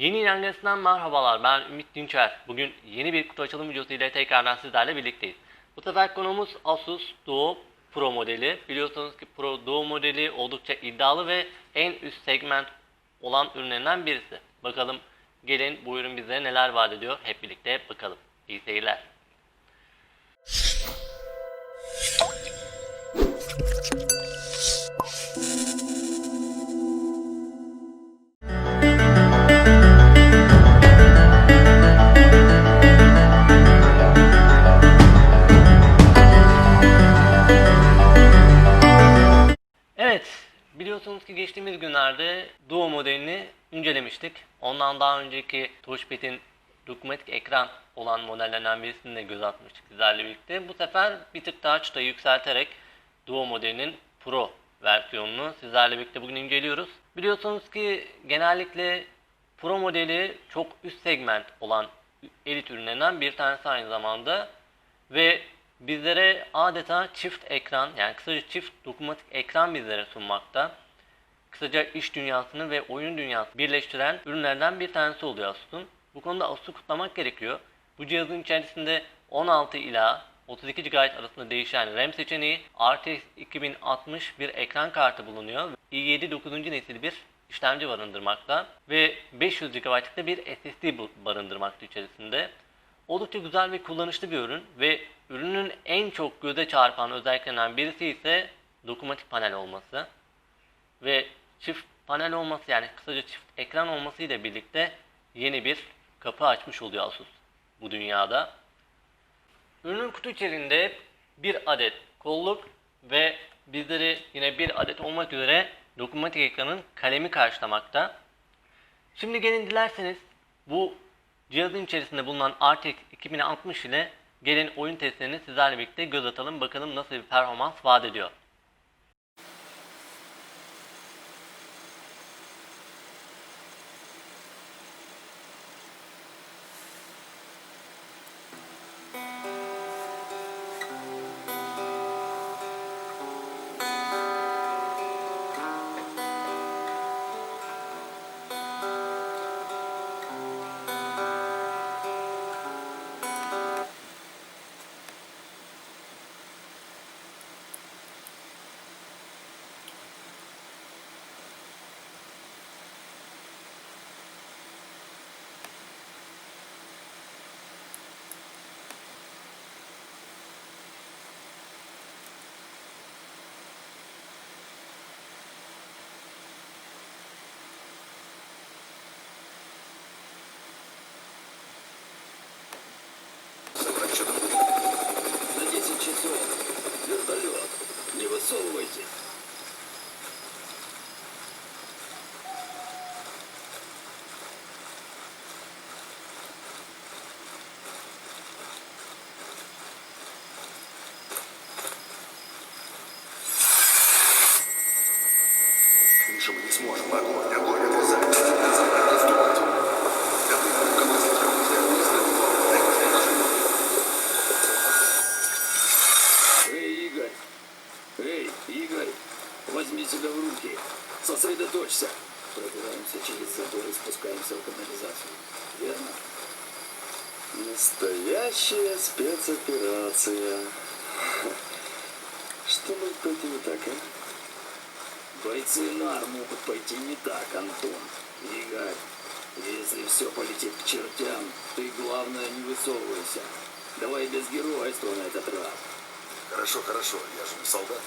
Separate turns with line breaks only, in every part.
Yeni İrengesi'nden merhabalar. Ben Ümit Dinçer. Bugün yeni bir kutu açılım videosu ile tekrardan sizlerle birlikteyiz. Bu sefer konumuz Asus Duo Pro modeli. Biliyorsunuz ki Pro Duo modeli oldukça iddialı ve en üst segment olan ürünlerinden birisi. Bakalım gelin bu ürün bize neler vaat ediyor. Hep birlikte bakalım. İyi seyirler. İncelemiştik. Ondan daha önceki touchpad'in dokunmatik ekran olan modellerden birisini de göz atmıştık sizlerle birlikte. Bu sefer bir tık daha çıtayı yükselterek Duo modelinin Pro versiyonunu sizlerle birlikte bugün inceliyoruz. Biliyorsunuz ki genellikle Pro modeli çok üst segment olan elit ürünlerinden bir tanesi aynı zamanda ve bizlere adeta çift ekran yani kısaca çift dokunmatik ekran bizlere sunmakta. Kısaca iş dünyasını ve oyun dünyasını birleştiren ürünlerden bir tanesi oluyor Asus'un. Bu konuda Asus'u kutlamak gerekiyor. Bu cihazın içerisinde 16 ila 32 GB arasında değişen RAM seçeneği, RTX 2060 bir ekran kartı bulunuyor. i7 9. nesil bir işlemci barındırmakta ve 500 GB'lık da bir SSD barındırmakta içerisinde. Oldukça güzel ve kullanışlı bir ürün ve ürünün en çok göze çarpan özelliklerinden birisi ise dokunmatik panel olması ve çift panel olması yani kısaca çift ekran olmasıyla birlikte yeni bir kapı açmış oluyor Asus bu dünyada. Ürünün kutu içerisinde bir adet kolluk ve bizleri yine bir adet olmak üzere dokunmatik ekranın kalemi karşılamakta. Şimdi gelin dilerseniz bu cihazın içerisinde bulunan RTX 2060 ile gelin oyun testlerini sizlerle birlikte göz atalım. Bakalım nasıl bir performans vaat ediyor.
Миша, мы не сможем. Огонь, огонь, отрезать. Эй, Игорь! Эй, Игорь! Возьми себя в руки. Сосредоточься. Пробираемся через забор и спускаемся в канализацию. Верно? Настоящая спецоперация. Что может пойти не так, а? Бойцы НАР могут пойти не так, Антон. Игорь, если все полетит к чертям, ты, главное, не высовывайся. Давай без геройства на этот раз.
Хорошо, хорошо, я же не солдат.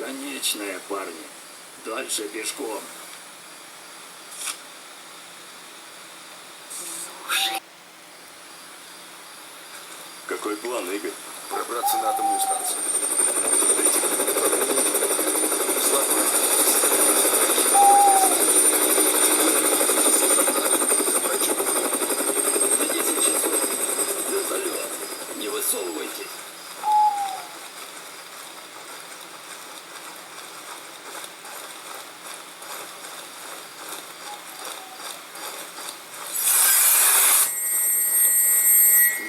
Конечная, парни. Дальше пешком.
Какой план, Игорь? Пробраться на атомную станцию.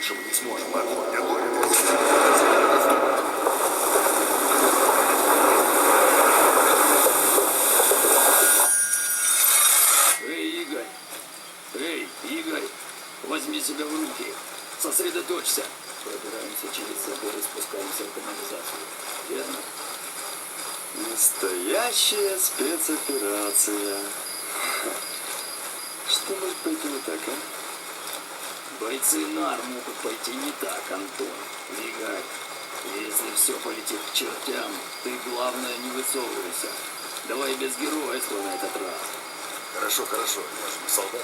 Миша, мы не сможем. Огонь, огонь.
Эй, Игорь! Эй, Игорь! Возьми себя в руки. Сосредоточься. Пробираемся через забор и спускаемся в канализацию. Верно?
Настоящая спецоперация. Что может пойти не так, а?
Бойцы НАР могут пойти не так, Антон. Игорь, если все полетит к чертям, ты, главное, не высовывайся. Давай без геройства на этот раз.
Хорошо, хорошо. Я же солдат.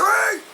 tree!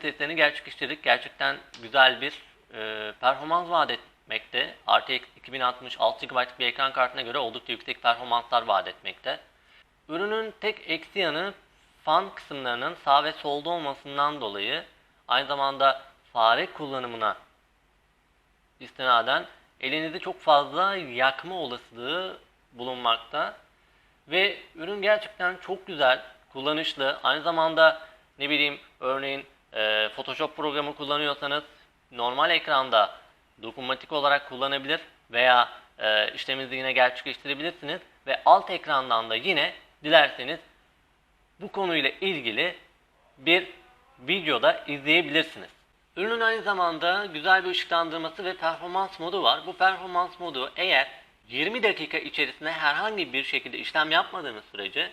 Testlerini gerçekleştirdik. Gerçekten güzel bir e, performans vaat etmekte. RTX 2060 6 GB bir ekran kartına göre oldukça yüksek performanslar vaat etmekte. Ürünün tek eksi yanı fan kısımlarının sağ ve solda olmasından dolayı aynı zamanda fare kullanımına istinaden elinizi çok fazla yakma olasılığı bulunmakta. Ve ürün gerçekten çok güzel, kullanışlı. Aynı zamanda ne bileyim örneğin e, Photoshop programı kullanıyorsanız normal ekranda dokunmatik olarak kullanabilir veya e, işleminizi yine gerçekleştirebilirsiniz ve alt ekrandan da yine dilerseniz bu konuyla ilgili bir videoda izleyebilirsiniz. Ürünün aynı zamanda güzel bir ışıklandırması ve performans modu var. Bu performans modu eğer 20 dakika içerisinde herhangi bir şekilde işlem yapmadığınız sürece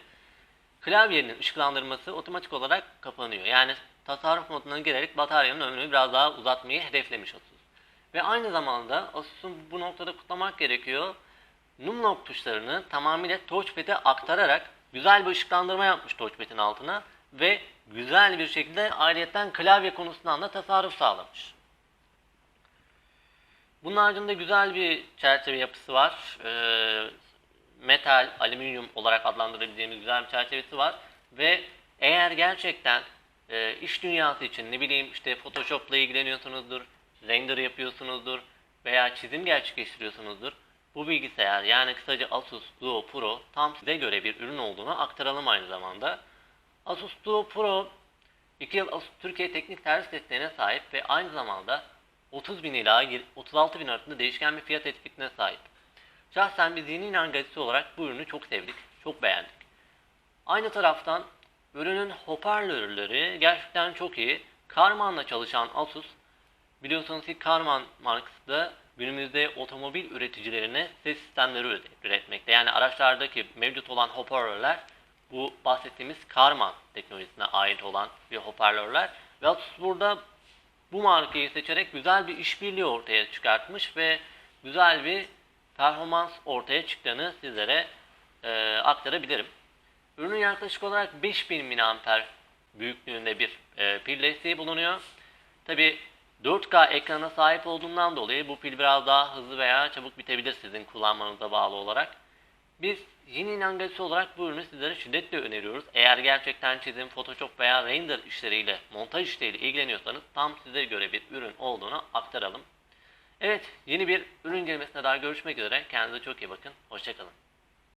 klavyenin ışıklandırması otomatik olarak kapanıyor. Yani tasarruf moduna girerek bataryanın ömrünü biraz daha uzatmayı hedeflemiş Asus. Ve aynı zamanda Asus'un bu noktada kutlamak gerekiyor. Numlock tuşlarını tamamıyla touchpad'e aktararak güzel bir ışıklandırma yapmış touchpad'in altına ve güzel bir şekilde ayrıyeten klavye konusundan da tasarruf sağlamış. Bunun haricinde güzel bir çerçeve yapısı var. Ee, metal, alüminyum olarak adlandırabileceğimiz güzel bir çerçevesi var. Ve eğer gerçekten e, iş dünyası için ne bileyim işte Photoshop'la ilgileniyorsunuzdur, render yapıyorsunuzdur veya çizim gerçekleştiriyorsunuzdur. Bu bilgisayar yani kısaca Asus Duo Pro tam size göre bir ürün olduğunu aktaralım aynı zamanda. Asus Duo Pro 2 yıl Asus Türkiye teknik servis desteğine sahip ve aynı zamanda 30 bin ila 36 bin arasında değişken bir fiyat etiketine sahip. Şahsen biz yeni inan gazetesi olarak bu ürünü çok sevdik, çok beğendik. Aynı taraftan ürünün hoparlörleri gerçekten çok iyi. Karman'la çalışan Asus biliyorsunuz ki Karman markası da günümüzde otomobil üreticilerine ses sistemleri üret- üretmekte. Yani araçlardaki mevcut olan hoparlörler bu bahsettiğimiz Karman teknolojisine ait olan bir hoparlörler. Ve Asus burada bu markayı seçerek güzel bir işbirliği ortaya çıkartmış ve güzel bir performans ortaya çıktığını sizlere e, aktarabilirim. Ürünün yaklaşık olarak 5000 mAh büyüklüğünde bir e, pil desteği bulunuyor. Tabi 4K ekrana sahip olduğundan dolayı bu pil biraz daha hızlı veya çabuk bitebilir sizin kullanmanıza bağlı olarak. Biz yeni inangacısı olarak bu ürünü sizlere şiddetle öneriyoruz. Eğer gerçekten çizim, Photoshop veya render işleriyle, montaj işleriyle ilgileniyorsanız tam size göre bir ürün olduğunu aktaralım. Evet, yeni bir ürün incelemesine daha görüşmek üzere. Kendinize çok iyi bakın. Hoşçakalın.